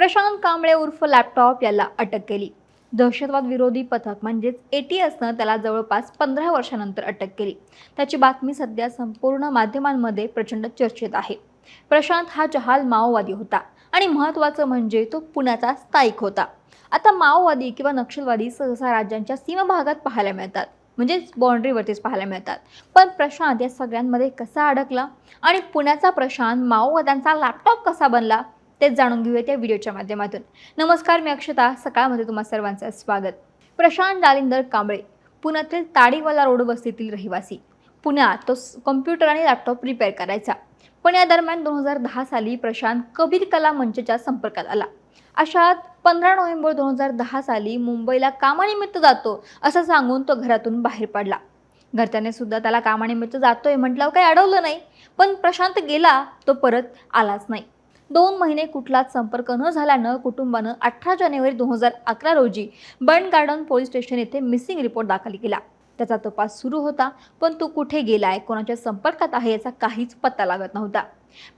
प्रशांत कांबळे उर्फ लॅपटॉप याला अटक केली. दहशतवाद विरोधी पथक म्हणजेच एटीएसनं त्याला जवळपास पंधरा वर्षानंतर अटक केली. त्याची बातमी सध्या संपूर्ण माध्यमांमध्ये प्रचंड चर्चेत आहे. प्रशांत हा जहाल माओवादी होता आणि महत्त्वाचं म्हणजे तो पुण्याचा स्थायिक होता. आता माओवादी किंवा नक्षलवादी सहसा राज्यांच्या सीमाभागात पाहायला मिळतात म्हणजेच बाँड्रीवरतीच पाहायला मिळतात. पण प्रशांत या सगळ्यांमध्ये कसा अडकला आणि पुण्याचा प्रशांत माओवाद्यांचा लॅपटॉप कसा बनला? तेच जाणून घेऊयात या व्हिडिओच्या माध्यमातून. नमस्कार मी अक्षता. सकाळमध्ये तुम्हा सर्वांचं स्वागत. प्रशांत जालिंदर कांबळे पुण्यातील ताडीवाला रोड वस्तीतील रहिवासी. पुण्यात तो कम्प्युटर आणि लॅपटॉप रिपेअर करायचा. पण या दरम्यान दोन हजार दहा साली प्रशांत कबीर कला मंचच्या संपर्कात आला. अशात पंधरा नोव्हेंबर दोन हजार दहा साली मुंबईला कामानिमित्त जातो असं सांगून तो घरातून बाहेर पडला. घरच्याने सुद्धा त्याला कामानिमित्त जातोय म्हटल्यावर काही अडवलं नाही. पण प्रशांत गेला तो परत आलाच नाही. दोन महिने कुठलाच संपर्क न झाल्यानं कुटुंबानं अठरा जानेवारी दोन हजार अकरा रोजी बर्न गार्डन पोलीस स्टेशन येथे मिसिंग रिपोर्ट दाखल केला. त्याचा तपास सुरू होता पण तो कुठे गेलाय कोणाच्या संपर्कात आहे याचा काहीच पत्ता लागत नव्हता.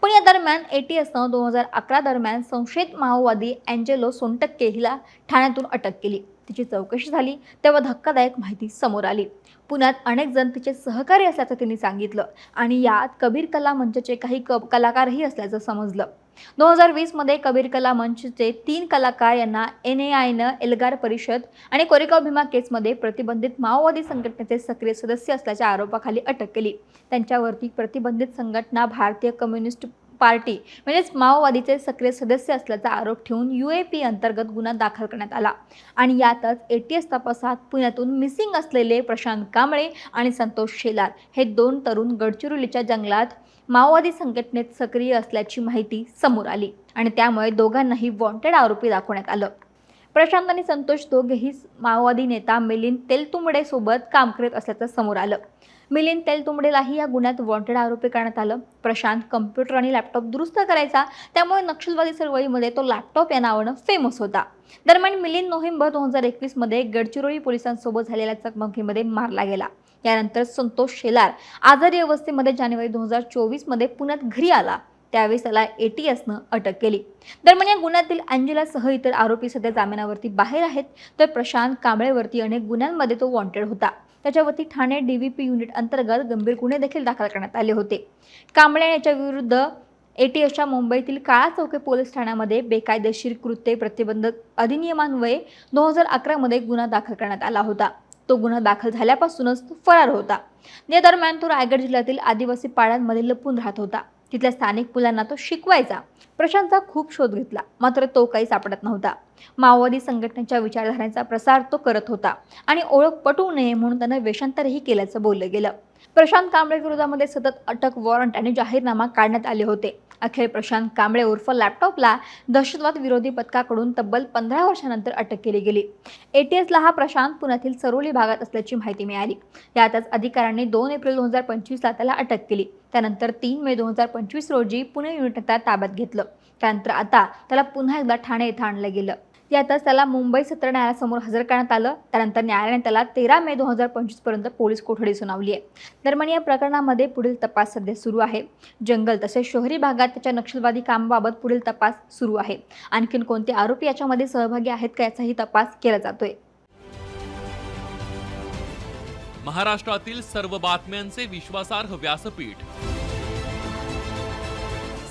पण या दरम्यान ए टी दोन हजार अकरा दरम्यान संशयित माओवादी अँजेलो सोनटक्के हिला ठाण्यातून अटक केली. तिची चौकशी झाली तेव्हा धक्कादायक माहिती समोर आली. पुण्यात अनेक जण तिचे सहकारी असल्याचं तिने सांगितलं आणि यात कबीर कला मंचचे काही क कलाकारही असल्याचं समजलं. दोन हजार वीसमध्ये कबीर कला मंचचे तीन कलाकार यांना एन ए आयनं एल्गार परिषद आणि कोरेगाव भीमा केसमध्ये प्रतिबंधित माओवादी संघटनेचे सक्रिय सदस्य असल्याच्या आरोपाखाली अटक केली. त्यांच्यावरती प्रतिबंधित संघटना भारतीय कम्युनिस्ट पार्टी म्हणजेच माओवादीचे सक्रिय सदस्य असल्याचा आरोप ठेवून यू ए पी अंतर्गत गुन्हा दाखल करण्यात आला. आणि यातच ए टी एस तपासात पुण्यातून मिसिंग असलेले प्रशांत कांबळे आणि संतोष शेलार हे दोन तरुण गडचिरोलीच्या जंगलात माओवादी संघटनेत सक्रिय असल्याची माहिती समोर आली आणि त्यामुळे दोघांनाही वॉन्टेड आरोपी दाखवण्यात आलं. प्रशांत आणि संतोष दोघेही माओवादी नेता मिलिंद तेलतुंबडे सोबत काम करत असल्याचं समोर आलं. मिलिंद तेलतुंबडेलाही या गुन्ह्यात वॉन्टेड आरोपी करण्यात आलं. प्रशांत कम्प्युटर आणि लॅपटॉप दुरुस्त करायचा त्यामुळे नक्षलवादी चळवळीमध्ये तो लॅपटॉप या नावानं फेमस होता. दरम्यान मिलिंद नोव्हेंबर दोन हजार एकवीसमध्ये गडचिरोली पोलिसांसोबत झालेल्या चकमकीमध्ये मारला गेला. यानंतर संतोष शेलार आजारी अवस्थेमध्ये जानेवारी दोन हजार चोवीसमध्ये पुण्यात घरी आला. त्यावेळेस त्याला ए टी एसनं अटक केली. दरम्यान या गुन्ह्यातील अँजेलासह इतर आरोपी सध्या जामिनावरती बाहेर आहेत. तर प्रशांत कांबळेवरती अनेक गुन्ह्यांमध्ये तो वॉन्टेड होता. त्याच्यावरती ठाणे डी पी युनिट अंतर्गत गंभीर गुन्हे देखील दाखल करण्यात आले होते. कांबळे याच्या विरुद्ध ए टी एसच्या मुंबईतील काळा चौके पोलीस ठाण्यामध्ये बेकायदेशीर कृत्ये प्रतिबंधक अधिनियमान्वये दोन हजार अकरामध्ये गुन्हा दाखल करण्यात आला होता. तो गुन्हा दाखल झाल्यापासूनच तो फरार होता. या दरम्यान तो रायगड जिल्ह्यातील आदिवासी पाड्यांमध्ये लपून राहत होता. तिथल्या स्थानिक मुलांना तो शिकवायचा. प्रशांतचा खूप शोध घेतला. मात्र तो काही सापडत नव्हता. माओवादी संघटनेच्या विचारधारांचा प्रसार तो करत होता आणि ओळख पटवू नये म्हणून त्यानं वेषांतरही केल्याचं बोललं गेलं. प्रशांत कांबळे विरोधामध्ये सतत अटक वॉरंट आणि जाहीरनामा काढण्यात आले होते. अखेर प्रशांत कांबळे उर्फ लॅपटॉपला दहशतवाद विरोधी पथकाकडून तब्बल पंधरा वर्षानंतर अटक केली गेली. एटीएसला हा प्रशांत पुण्यातील सरोली भागात असल्याची माहिती मिळाली. यातच अधिकाऱ्यांनी दोन एप्रिल दोन हजार पंचवीसला त्याला अटक केली. त्यानंतर तीन मे दोन हजार पंचवीस रोजी पुणे युनिटने ताब्यात घेतलं. त्यानंतर आता त्याला पुन्हा एकदा ठाणे येथे आणलं गेलं. यातच त्याला मुंबई सत्र न्यायालयासमोर हजर करण्यात आलं. त्यानंतर न्यायालयाने त्याला तेरा मे दोन हजार पंचवीसपर्यंत पोलीस कोठडी सुनावली आहे दरम्यान या प्रकरणामध्ये पुढील तपास सध्या सुरू आहे. जंगल तसेच शहरी भागात त्याच्या नक्षलवादी कामाबाबत पुढील तपास सुरू आहे. आणखीन कोणते आरोपी याच्यामध्ये सहभागी आहेत का याचाही तपास केला जातोय. महाराष्ट्रातील सर्व बातम्यांचे विश्वासार्ह व्यासपीठ.